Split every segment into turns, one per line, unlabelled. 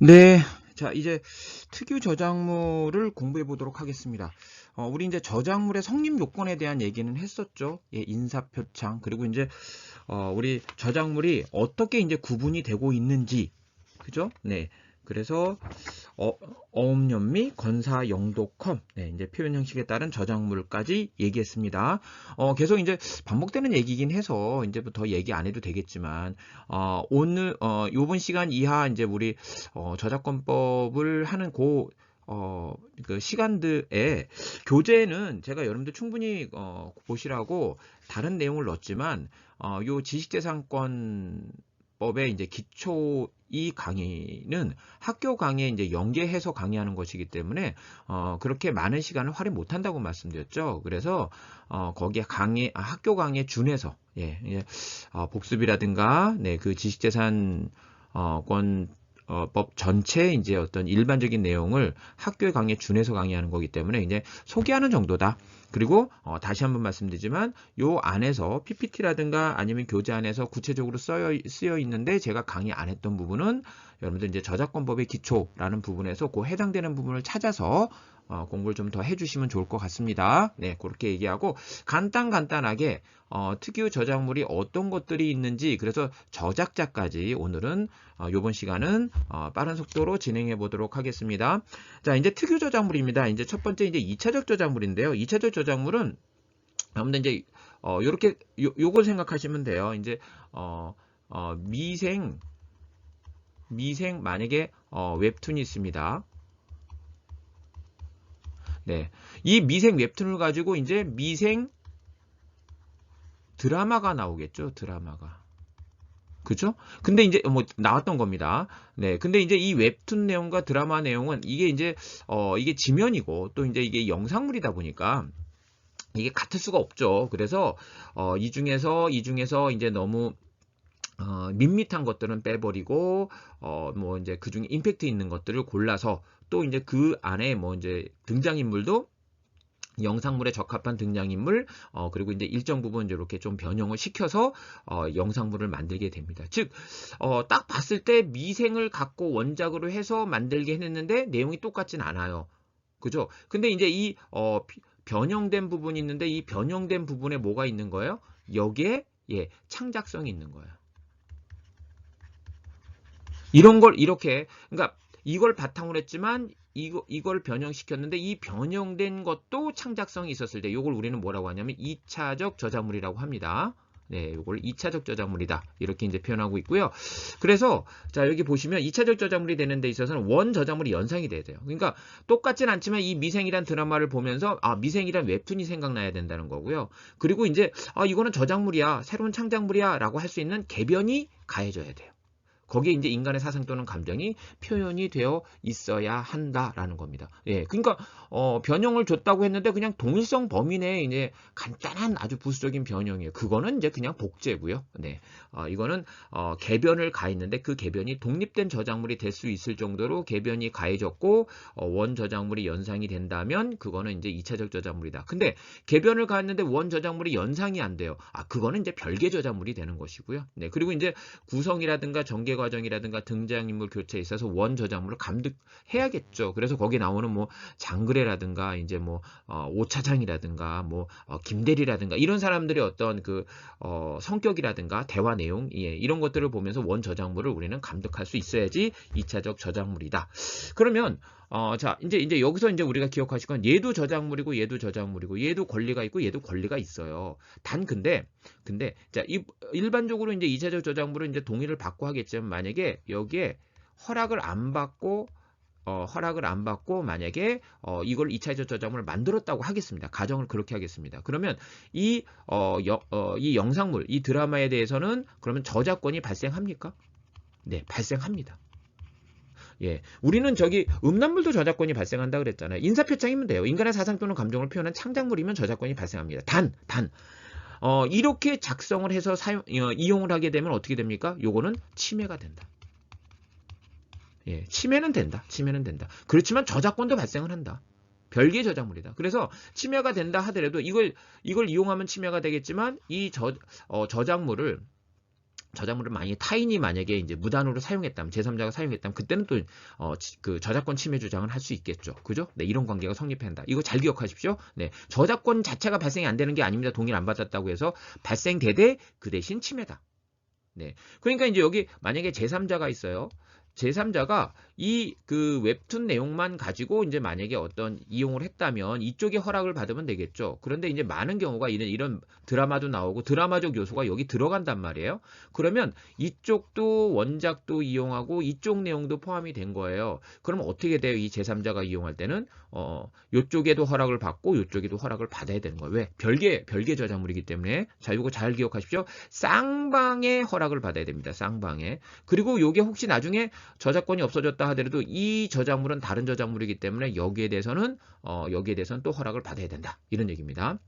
네. 자, 이제 특유 저작물을 공부해 보도록 하겠습니다. 어, 우리 이제 저작물의 성립 요건에 대한 얘기는 했었죠. 예, 인사표창. 그리고 이제, 어, 우리 저작물이 어떻게 이제 구분이 되고 있는지. 그죠? 네. 그래서, 어, 어음연미, 건사, 영도컴. 네, 이제 표현 형식에 따른 저작물까지 얘기했습니다. 어, 계속 이제 반복되는 얘기긴 해서 이제부터 뭐 얘기 안 해도 되겠지만, 어, 오늘, 어, 요번 시간 이하 이제 우리 어, 저작권법을 하는 고, 어, 그 시간들에 교재는 제가 여러분들 충분히 어, 보시라고 다른 내용을 넣었지만 어, 요 지식재산권 법의 이제 기초 이 강의는 학교 강의에 이제 연계해서 강의하는 것이기 때문에 어, 그렇게 많은 시간을 활용 못 한다고 말씀드렸죠. 그래서 어, 거기에 강의 아, 학교 강의에 준해서 예, 예, 어, 복습이라든가 네, 그 지식재산 어, 권 어, 법 전체 이제 어떤 일반적인 내용을 학교의 강의에 준해서 강의하는 거기 때문에 이제 소개하는 정도다. 그리고 어, 다시 한번 말씀드리지만 요 안에서 PPT라든가 아니면 교재 안에서 구체적으로 쓰여, 쓰여 있는데 제가 강의 안 했던 부분은 여러분들 이제 저작권법의 기초라는 부분에서 그 해당되는 부분을 찾아서 어, 공부를 좀 더 해주시면 좋을 것 같습니다. 네, 그렇게 얘기하고 간단 간단하게 어, 특유 저작물이 어떤 것들이 있는지 그래서 저작자까지 오늘은 어, 이번 시간은 어, 빠른 속도로 진행해 보도록 하겠습니다. 자, 이제 특유 저작물입니다. 이제 첫 번째 이제 2차적 저작물인데요. 2차적 저작물은 여러분들 이제 어, 요렇게 요, 요걸 생각하시면 돼요. 이제 어, 어, 미생 미생 만약에 어, 웹툰이 있습니다. 네. 이 미생 웹툰을 가지고 이제 미생 드라마가 나오겠죠. 드라마가. 그죠? 근데 이제 뭐 나왔던 겁니다. 네. 근데 이제 이 웹툰 내용과 드라마 내용은 이게 이제 어 이게 지면이고 또 이제 이게 영상물이다 보니까 이게 같을 수가 없죠. 그래서 어 이 중에서 이 중에서 이제 너무 어, 밋밋한 것들은 빼버리고 어, 뭐 이제 그 중에 임팩트 있는 것들을 골라서 또 이제 그 안에 뭐 이제 등장인물도 영상물에 적합한 등장인물, 어, 그리고 이제 일정 부분 이렇게 좀 변형을 시켜서, 어, 영상물을 만들게 됩니다. 즉, 어, 딱 봤을 때 미생을 갖고 원작으로 해서 만들게 했는데 내용이 똑같진 않아요. 그죠? 근데 이제 이, 어, 변형된 부분이 있는데 이 변형된 부분에 뭐가 있는 거예요? 여기에, 예, 창작성이 있는 거예요. 이런 걸 이렇게, 그러니까 이걸 바탕으로 했지만 이거, 이걸 변형시켰는데 이 변형된 것도 창작성이 있었을 때 이걸 우리는 뭐라고 하냐면 2차적 저작물이라고 합니다. 네, 이걸 2차적 저작물이다. 이렇게 이제 표현하고 있고요. 그래서 자, 여기 보시면 2차적 저작물이 되는 데 있어서는 원 저작물이 연상이 돼야 돼요. 그러니까 똑같진 않지만 이 미생이란 드라마를 보면서 아, 미생이란 웹툰이 생각나야 된다는 거고요. 그리고 이제 아, 이거는 저작물이야. 새로운 창작물이야 라고 할 수 있는 개변이 가해져야 돼요. 거기에 이제 인간의 사상 또는 감정이 표현이 되어 있어야 한다라는 겁니다. 예, 그러니까 어, 변형을 줬다고 했는데 그냥 동일성 범위 내에 이제 간단한 아주 부수적인 변형이에요. 그거는 이제 그냥 복제고요. 네, 어, 이거는 어, 개변을 가했는데 그 개변이 독립된 저작물이 될 수 있을 정도로 개변이 가해졌고 어, 원 저작물이 연상이 된다면 그거는 이제 2차적 저작물이다. 근데 개변을 가했는데 원 저작물이 연상이 안 돼요. 아, 그거는 이제 별개 저작물이 되는 것이고요. 네, 그리고 이제 구성이라든가 전개 과정이라든가 등장인물 교체에 있어서 원 저작물을 감독해야겠죠. 그래서 거기 나오는 뭐 장그래라든가 이제 뭐 어, 오차장이라든가 뭐 어, 김대리라든가 이런 사람들의 어떤 그 어, 성격이라든가 대화 내용 예, 이런 것들을 보면서 원 저작물을 우리는 감독할 수 있어야지 2차적 저작물이다. 그러면 어, 자, 이제, 이제 여기서 이제 우리가 기억하실 건 얘도 저작물이고 얘도 저작물이고 얘도 권리가 있고 얘도 권리가 있어요. 단 근데, 근데, 자, 이, 일반적으로 이제 2차적 저작물은 이제 동의를 받고 하겠지만 만약에 여기에 허락을 안 받고 어, 허락을 안 받고 만약에 어, 이걸 2차적 저작물을 만들었다고 하겠습니다. 가정을 그렇게 하겠습니다. 그러면 이, 어, 여, 어, 이 영상물, 이 드라마에 대해서는 그러면 저작권이 발생합니까? 네, 발생합니다. 예. 우리는 저기 음란물도 저작권이 발생한다 그랬잖아요. 인사표창이면 돼요. 인간의 사상 또는 감정을 표현한 창작물이면 저작권이 발생합니다. 단, 단. 어, 이렇게 작성을 해서 사용, 어, 이용을 하게 되면 어떻게 됩니까? 요거는 침해가 된다. 예, 침해는 된다. 침해는 된다. 그렇지만 저작권도 발생을 한다. 별개의 저작물이다. 그래서 침해가 된다 하더라도 이걸 이걸 이용하면 침해가 되겠지만 이 저, 어, 저작물을 저작물을 많이 타인이 만약에 이제 무단으로 사용했다면 제3자가 사용했다면 그때는 또어그 저작권 침해 주장을 할 수 있겠죠. 그죠? 네, 이런 관계가 성립한다. 이거 잘 기억하십시오. 네. 저작권 자체가 발생이 안 되는 게 아닙니다. 동의를 안 받았다고 해서 발생되되 그 대신 침해다. 네. 그러니까 이제 여기 만약에 제3자가 있어요. 제3자가 이 그 웹툰 내용만 가지고 이제 만약에 어떤 이용을 했다면 이쪽에 허락을 받으면 되겠죠. 그런데 이제 많은 경우가 이런 이런 드라마도 나오고 드라마적 요소가 여기 들어간단 말이에요. 그러면 이쪽도 원작도 이용하고 이쪽 내용도 포함이 된 거예요. 그럼 어떻게 돼요? 이 제3자가 이용할 때는 어 요쪽에도 허락을 받고 요쪽에도 허락을 받아야 되는 거예요. 왜? 별개 별개 저작물이기 때문에 자 이거 잘 기억하십시오. 쌍방의 허락을 받아야 됩니다. 쌍방에. 그리고 요게 혹시 나중에 저작권이 없어졌다 하더라도 이 저작물은 다른 저작물이기 때문에 여기에 대해서는 어, 여기에 대해서는 또 허락을 받아야 된다. 이런 얘기입니다.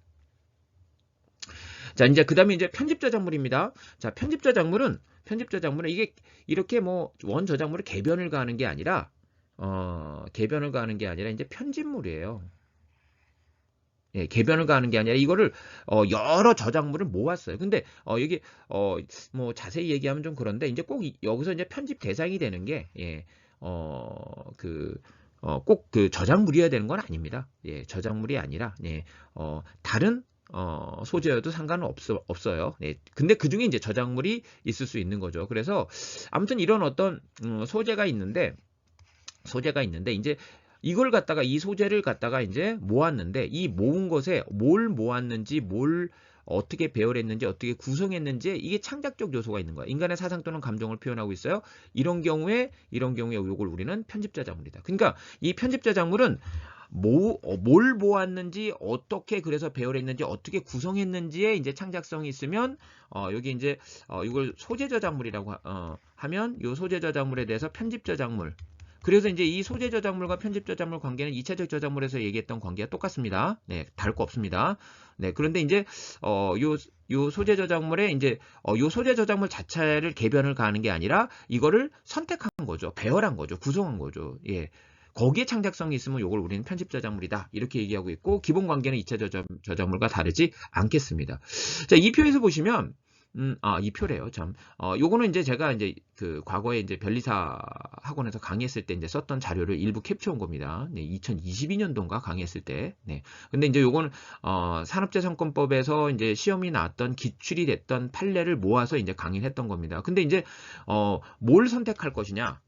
자, 이제 그다음에 이제 편집 저작물입니다. 자, 편집 저작물은 편집 저작물은 이게 이렇게 뭐 원 저작물을 개변을 가하는 게 아니라 어, 개변을 가하는 게 아니라 이제 편집물이에요. 예, 개변을 가하는 게 아니라 이거를 어, 여러 저작물을 모았어요. 근데 어, 여기 어, 뭐 자세히 얘기하면 좀 그런데 이제 꼭 이- 여기서 이제 편집 대상이 되는 게 예, 어, 그 어, 꼭 그 저작물이어야 되는 건 아닙니다. 예, 저작물이 아니라 예, 어, 다른 어, 소재여도 상관은 없어, 없어요. 네. 근데 그 중에 이제 저작물이 있을 수 있는 거죠. 그래서 아무튼 이런 어떤 음, 소재가 있는데 소재가 있는데 이제 이걸 갖다가 이 소재를 갖다가 이제 모았는데 이 모은 것에 뭘 모았는지 뭘 어떻게 배열했는지 어떻게 구성했는지 이게 창작적 요소가 있는 거야. 인간의 사상 또는 감정을 표현하고 있어요. 이런 경우에 이런 경우에 이걸 우리는 편집자 작물이다. 그러니까 이 편집자 작물은 뭐, 어, 뭘 모았는지 어떻게 그래서 배열했는지 어떻게 구성했는지에 이제 창작성이 있으면 어, 여기 이제 어, 이걸 소재 저작물이라고 하, 어, 하면 이 소재 저작물에 대해서 편집 저작물 그래서 이제 이 소재 저작물과 편집 저작물 관계는 2차적 저작물에서 얘기했던 관계가 똑같습니다. 네, 다를 거 없습니다. 네, 그런데 이제 어, 요, 요 소재 저작물에 이제 어, 요 소재 저작물 자체를 개변을 가하는 게 아니라 이거를 선택한 거죠. 배열한 거죠. 구성한 거죠. 예. 거기에 창작성이 있으면 이걸 우리는 편집 저작물이다. 이렇게 얘기하고 있고 기본 관계는 2차 저작, 저작물과 다르지 않겠습니다. 자, 이 표에서 보시면 음, 아, 이 표래요. 참. 어, 요거는 이제 제가 이제 그 과거에 이제 변리사 학원에서 강의했을 때 이제 썼던 자료를 일부 캡처 온 겁니다. 네, 2022년도인가 강의했을 때. 네. 근데 이제 요거는 어, 산업재산권법에서 이제 시험이 나왔던 기출이 됐던 판례를 모아서 이제 강의를 했던 겁니다. 근데 이제 어, 뭘 선택할 것이냐?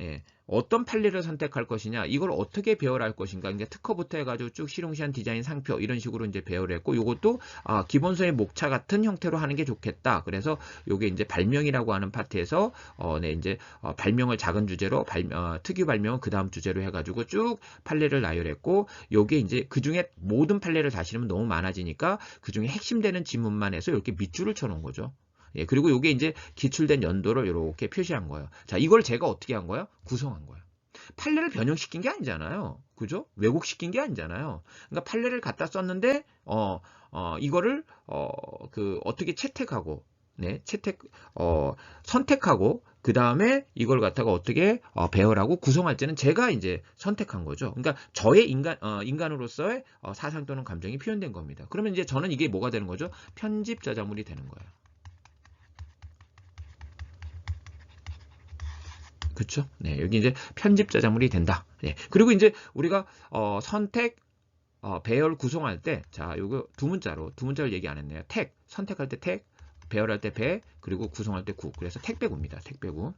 예, 어떤 판례를 선택할 것이냐, 이걸 어떻게 배열할 것인가, 이제 특허부터 해가지고 쭉 실용시한 디자인 상표 이런 식으로 이제 배열했고, 이것도 아, 기본서의 목차 같은 형태로 하는 게 좋겠다. 그래서 요게 이제 발명이라고 하는 파트에서 어, 네, 이제 어, 발명을 작은 주제로 발, 어, 특유 발명은 그 다음 주제로 해가지고 쭉 판례를 나열했고, 요게 이제 그 중에 모든 판례를 다 실으면 너무 많아지니까 그 중에 핵심되는 지문만 해서 이렇게 밑줄을 쳐놓은 거죠. 예, 그리고 이게 이제 기출된 연도를 이렇게 표시한 거예요. 자, 이걸 제가 어떻게 한 거예요? 구성한 거예요. 판례를 변형시킨 게 아니잖아요. 그죠? 왜곡시킨 게 아니잖아요. 그러니까 판례를 갖다 썼는데, 어, 어, 이거를, 어, 그, 어떻게 채택하고, 네, 채택, 어, 선택하고, 그 다음에 이걸 갖다가 어떻게, 어, 배열하고 구성할지는 제가 이제 선택한 거죠. 그러니까 저의 인간, 어, 인간으로서의 어, 사상 또는 감정이 표현된 겁니다. 그러면 이제 저는 이게 뭐가 되는 거죠? 편집 저작물이 되는 거예요. 그쵸? 네, 여기 이제 편집 저작물이 된다. 네, 그리고 이제 우리가 어, 선택, 어, 배열 구성할 때, 자, 요거 두 문자로, 두 문자를 얘기 안 했네요. 택, 선택할 때 택, 배열할 때 배, 그리고 구성할 때 구. 그래서 택배구입니다. 택배구.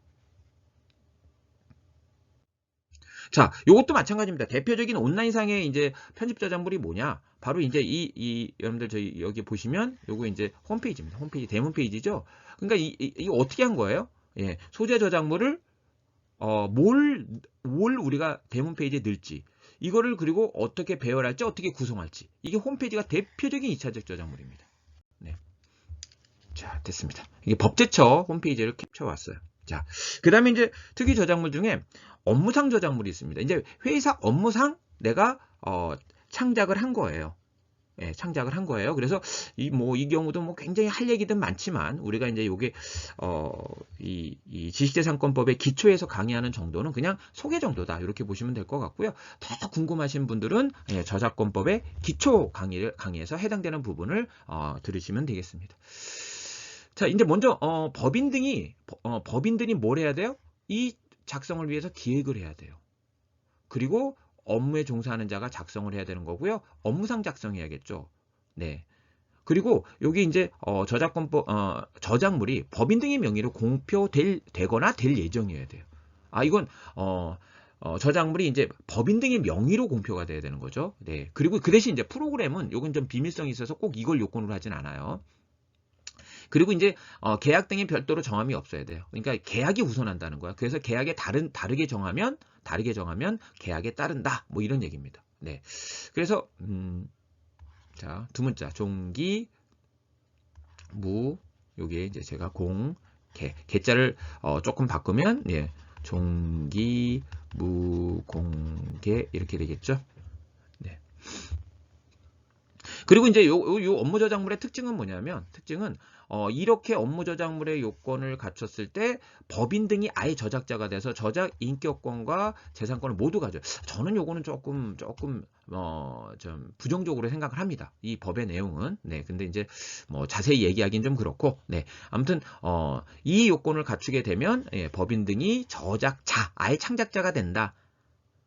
자, 요것도 마찬가지입니다. 대표적인 온라인상의 이제 편집 저작물이 뭐냐? 바로 이제 이, 이, 여러분들 저희 여기 보시면 요거 이제 홈페이지입니다. 홈페이지, 대문 페이지죠? 그러니까 이, 이, 이거 어떻게 한 거예요? 예, 소재 저작물을 어, 뭘, 뭘 우리가 대문 페이지에 넣을지, 이거를 그리고 어떻게 배열할지, 어떻게 구성할지. 이게 홈페이지가 대표적인 2차적 저작물입니다. 네. 자, 됐습니다. 이게 법제처 홈페이지를 캡처 왔어요. 자, 그 다음에 이제 특이 저작물 중에 업무상 저작물이 있습니다. 이제 회사 업무상 내가, 어, 창작을 한 거예요. 예, 창작을 한 거예요. 그래서 이 뭐 이 경우도 뭐 굉장히 할 얘기든 많지만 우리가 이제 요게 어이 이 지식재산권법의 기초에서 강의하는 정도는 그냥 소개 정도다 이렇게 보시면 될 것 같고요. 더 궁금하신 분들은 예, 저작권법의 기초 강의를 강의에서 해당되는 부분을 어, 들으시면 되겠습니다. 자, 이제 먼저 어, 법인 등이 어, 법인 들이 뭘 해야 돼요? 이 작성을 위해서 기획을 해야 돼요. 그리고 업무에 종사하는 자가 작성을 해야 되는 거고요. 업무상 작성해야겠죠. 네. 그리고 여기 이제 어, 저작권법 어, 저작물이 법인 등의 명의로 공표될 되거나 될 예정이어야 돼요. 아 이건 어, 어, 저작물이 이제 법인 등의 명의로 공표가 돼야 되는 거죠. 네. 그리고 그 대신 이제 프로그램은 요건 좀 비밀성이 있어서 꼭 이걸 요건으로 하진 않아요. 그리고 이제 어, 계약 등이 별도로 정함이 없어야 돼요. 그러니까 계약이 우선한다는 거야. 그래서 계약에 다른 다르게 정하면 다르게 정하면 계약에 따른다. 뭐 이런 얘기입니다. 네. 그래서 음, 자, 두 문자 종기 무 요게 이제 제가 공 개, 개자를 어, 조금 바꾸면 예. 종기 무공개 이렇게 되겠죠. 네. 그리고 이제 요, 요, 요 업무 저작물의 특징은 뭐냐면 특징은 어, 이렇게 업무 저작물의 요건을 갖췄을 때 법인 등이 아예 저작자가 돼서 저작 인격권과 재산권을 모두 가져요. 저는 요거는 조금 조금 어, 좀 부정적으로 생각을 합니다. 이 법의 내용은. 네. 근데 이제 뭐 자세히 얘기하기는 좀 그렇고. 네. 아무튼 어, 이 요건을 갖추게 되면 예, 법인 등이 저작자, 아예 창작자가 된다.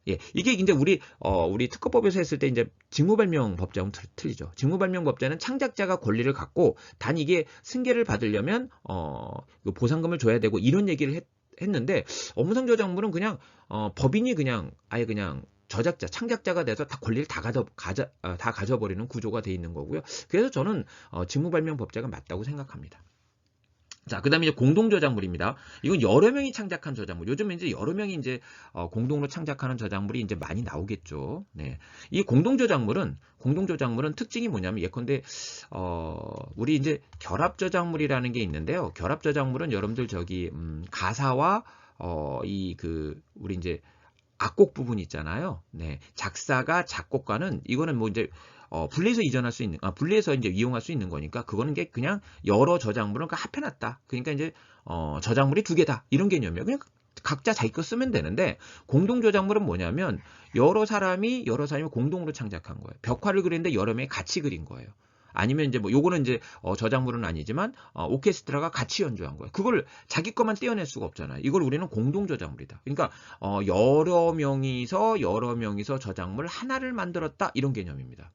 예, 이게 이제 우리 어 우리 특허법에서 했을 때 이제 직무발명 법자는 틀리죠. 직무발명 법자는 창작자가 권리를 갖고 단 이게 승계를 받으려면 어 보상금을 줘야 되고 이런 얘기를 했, 했는데 업무상 저작물은 그냥 어 법인이 그냥 아예 그냥 저작자, 창작자가 돼서 다 권리를 다 가져, 가져, 어, 다 가져버리는 구조가 돼 있는 거고요. 그래서 저는 어, 직무발명 법자가 맞다고 생각합니다. 자, 그 다음에 이제 공동 저작물입니다. 이건 여러 명이 창작한 저작물. 요즘 이제 여러 명이 이제 어, 공동으로 창작하는 저작물이 이제 많이 나오겠죠. 네. 이 공동 저작물은, 공동 저작물은 특징이 뭐냐면 예컨대, 어, 우리 이제 결합 저작물이라는 게 있는데요. 결합 저작물은 여러분들 저기, 음, 가사와, 어, 이 그, 우리 이제 악곡 부분 있잖아요. 네. 작사가 작곡가는 이거는 뭐 이제 어, 분리해서 이전할 수 있는, 아, 분리해서 이제 이용할 수 있는 거니까 그거는 게 그냥 여러 저작물을 그러니까 합해놨다. 그러니까 이제 어, 저작물이 두 개다 이런 개념이에요. 그냥 각자 자기 거 쓰면 되는데 공동 저작물은 뭐냐면 여러 사람이 여러 사람이 공동으로 창작한 거예요. 벽화를 그리는데 여러 명이 같이 그린 거예요. 아니면 이제 뭐 요거는 이제 어 저작물은 아니지만 어 오케스트라가 같이 연주한 거예요. 그걸 자기 것만 떼어낼 수가 없잖아요. 이걸 우리는 공동 저작물이다. 그러니까 어 여러 명이서 여러 명이서 저작물 하나를 만들었다 이런 개념입니다.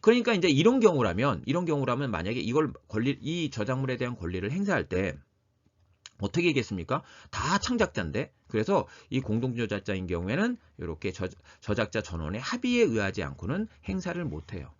그러니까 이제 이런 경우라면 이런 경우라면 만약에 이걸 권리 이 저작물에 대한 권리를 행사할 때 어떻게 하겠습니까? 다 창작자인데 그래서 이 공동저작자인 경우에는 이렇게 저, 저작자 전원의 합의에 의하지 않고는 행사를 못해요.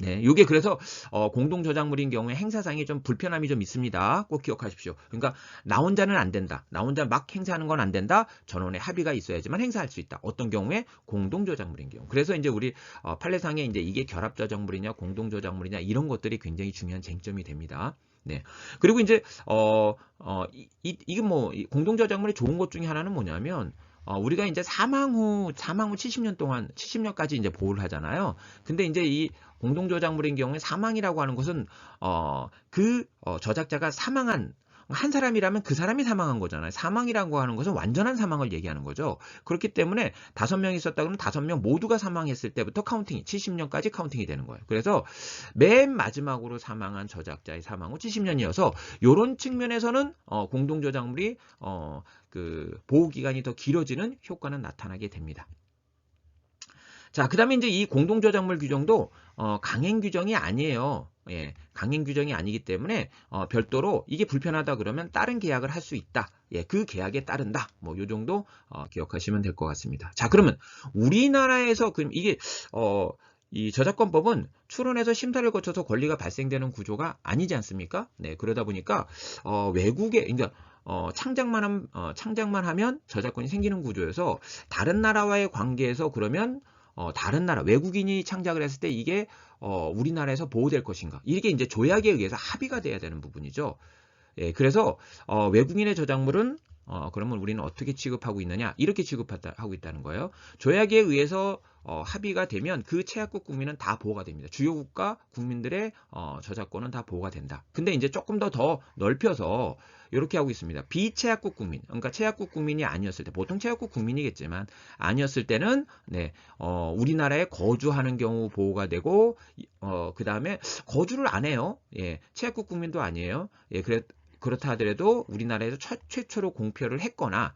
네, 이게 그래서 어, 공동 저작물인 경우에 행사상에 좀 불편함이 좀 있습니다. 꼭 기억하십시오. 그러니까 나 혼자는 안 된다. 나 혼자 막 행사하는 건 안 된다. 전원의 합의가 있어야지만 행사할 수 있다. 어떤 경우에 공동 저작물인 경우. 그래서 이제 우리 어, 판례상에 이제 이게 결합 저작물이냐 공동 저작물이냐 이런 것들이 굉장히 중요한 쟁점이 됩니다. 네. 그리고 이제 어, 어, 이, 이, 이게 뭐 공동 저작물의 좋은 것 중에 하나는 뭐냐면 어, 우리가 이제 사망 후 사망 후 70년 동안 70년까지 이제 보호를 하잖아요. 근데 이제 이 공동 저작물인 경우에 사망이라고 하는 것은 어, 그 어, 저작자가 사망한 한 사람이라면 그 사람이 사망한 거잖아요. 사망이라고 하는 것은 완전한 사망을 얘기하는 거죠. 그렇기 때문에 다섯 명이 있었다 그러면 다섯 명 모두가 사망했을 때부터 카운팅이 70년까지 카운팅이 되는 거예요. 그래서 맨 마지막으로 사망한 저작자의 사망 후 70년이어서 이런 측면에서는 어, 공동 저작물이 어, 그 보호 기간이 더 길어지는 효과는 나타나게 됩니다. 자, 그 다음에 이제 이 공동저작물 규정도 어, 강행 규정이 아니에요. 예, 강행 규정이 아니기 때문에 어, 별도로 이게 불편하다 그러면 다른 계약을 할 수 있다. 예, 그 계약에 따른다. 뭐 요 정도 어, 기억하시면 될 것 같습니다. 자, 그러면 우리나라에서 그럼 이게 어, 이 저작권법은 출원해서 심사를 거쳐서 권리가 발생되는 구조가 아니지 않습니까? 네, 그러다 보니까 어, 외국에 그러니까 어, 창작만 함, 어, 창작만 하면 저작권이 생기는 구조여서 다른 나라와의 관계에서 그러면 어, 다른 나라 외국인이 창작을 했을 때 이게 어, 우리나라에서 보호될 것인가 이게 이제 조약에 의해서 합의가 돼야 되는 부분이죠. 예, 그래서 어, 외국인의 저작물은 어, 그러면 우리는 어떻게 취급하고 있느냐 이렇게 취급하고 있다는 거예요. 조약에 의해서 어, 합의가 되면 그 최약국 국민은 다 보호가 됩니다. 주요 국가 국민들의 어, 저작권은 다 보호가 된다. 근데 이제 조금 더 더 넓혀서 이렇게 하고 있습니다. 비최약국 국민, 그러니까 최약국 국민이 아니었을 때, 보통 최약국 국민이겠지만 아니었을 때는 네, 어, 우리나라에 거주하는 경우 보호가 되고, 어, 그 다음에 거주를 안 해요. 예, 최약국 국민도 아니에요. 예, 그래 그렇다 하더라도 우리나라에서 최, 최초로 공표를 했거나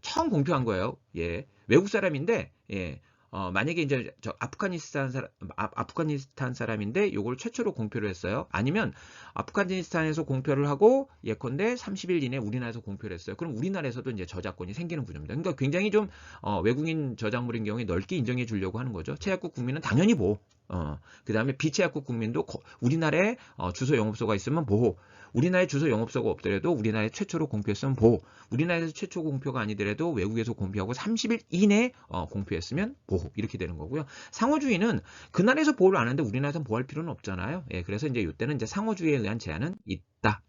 처음 공표한 거예요. 예, 외국 사람인데, 예. 어, 만약에 이제 저 아프가니스탄 사람, 아, 아프가니스탄 사람인데 요걸 최초로 공표를 했어요. 아니면 아프가니스탄에서 공표를 하고 예컨대 30일 이내 우리나라에서 공표를 했어요. 그럼 우리나라에서도 이제 저작권이 생기는 구조입니다. 그러니까 굉장히 좀 어, 외국인 저작물인 경우에 넓게 인정해 주려고 하는 거죠. 최약국 국민은 당연히 보호. 어, 그 다음에 비채약국 국민도 거, 우리나라에 어, 주소 영업소가 있으면 보호. 우리나라에 주소 영업소가 없더라도 우리나라에 최초로 공표했으면 보호. 우리나라에서 최초 공표가 아니더라도 외국에서 공표하고 30일 이내에 어, 공표했으면 보호. 이렇게 되는 거고요. 상호주의는 그 나라에서 보호를 안 하는데 우리나라에서 보호할 필요는 없잖아요. 예, 그래서 이제 이때는 이제 상호주의에 의한 제한은 있다.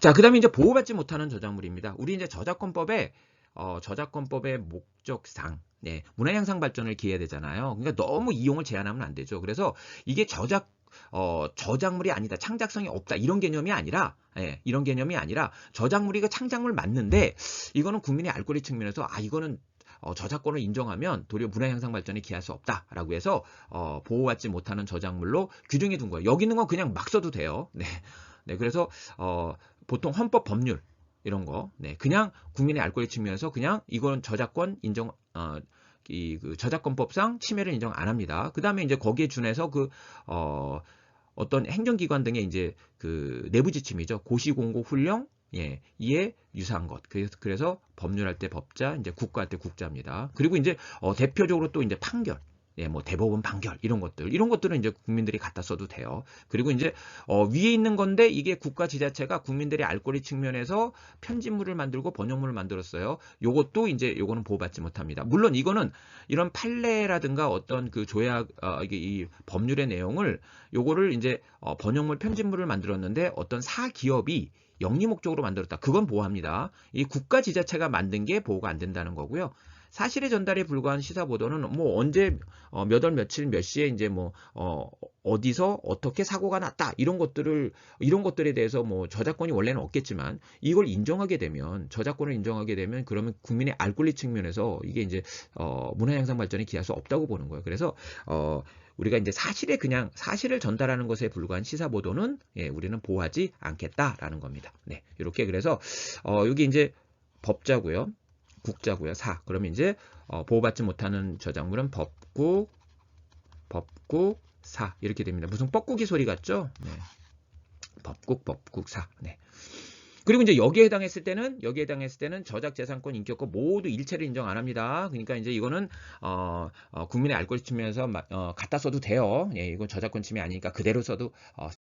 자, 그 다음에 이제 보호받지 못하는 저작물입니다. 우리 이제 저작권법에 어, 저작권법의 목적상 네, 문화 향상 발전을 기해야 되잖아요. 그러니까 너무 이용을 제한하면 안 되죠. 그래서 이게 저작 어, 저작물이 아니다, 창작성이 없다 이런 개념이 아니라 예, 이런 개념이 아니라 저작물이 그 창작물 맞는데 이거는 국민의 알 권리 측면에서 아 이거는 어, 저작권을 인정하면 도리어 문화 향상 발전에 기할 수 없다라고 해서 어, 보호받지 못하는 저작물로 규정해 둔 거예요. 여기 있는 건 그냥 막 써도 돼요. 네, 네 그래서 어, 보통 헌법 법률 이런 거, 네, 그냥 국민의 알 권리 측면에서 그냥 이건 저작권 인정, 어, 이 그 저작권법상 침해를 인정 안 합니다. 그 다음에 이제 거기에 준해서 그, 어, 어떤 행정기관 등의 이제 그 내부 지침이죠. 고시공고 훈령, 예, 이에 유사한 것. 그래서, 그래서 법률할 때 법자, 이제 국가할 때 국자입니다. 그리고 이제 어, 대표적으로 또 이제 판결. 예, 뭐 대법원 판결 이런 것들 이런 것들은 이제 국민들이 갖다 써도 돼요. 그리고 이제 어, 위에 있는 건데 이게 국가 지자체가 국민들의 알 권리 측면에서 편집물을 만들고 번역물을 만들었어요. 요것도 이제 요거는 보호받지 못합니다. 물론 이거는 이런 판례라든가 어떤 그 조약 어, 이게 이 법률의 내용을 요거를 이제 어, 번역물 편집물을 만들었는데 어떤 사 기업이 영리 목적으로 만들었다. 그건 보호합니다. 이 국가 지자체가 만든 게 보호가 안 된다는 거고요. 사실의 전달에 불과한 시사 보도는 뭐 언제 어, 몇월 며칠 몇 시에 이제 뭐 어, 어디서 어떻게 사고가 났다 이런 것들을 이런 것들에 대해서 뭐 저작권이 원래는 없겠지만 이걸 인정하게 되면 저작권을 인정하게 되면 그러면 국민의 알 권리 측면에서 이게 이제 어, 문화 향상 발전에 기할 수 없다고 보는 거예요. 그래서 어, 우리가 이제 사실에 그냥 사실을 전달하는 것에 불과한 시사 보도는 예, 우리는 보호하지 않겠다라는 겁니다. 네, 이렇게 그래서 어, 여기 이제 법자고요. 국자고요. 사. 그러면 이제 어, 보호받지 못하는 저작물은 법국, 법국, 사 이렇게 됩니다. 무슨 뻐꾸기 소리 같죠? 네. 법국, 법국, 사. 네. 그리고 이제 여기에 해당했을 때는 여기에 해당했을 때는 저작 재산권 인격권 모두 일체를 인정 안 합니다. 그러니까 이제 이거는 어, 어, 국민의 알 권리 측면에서 어, 갖다 써도 돼요. 예, 이건 저작권 침해 아니니까 그대로 써도 어,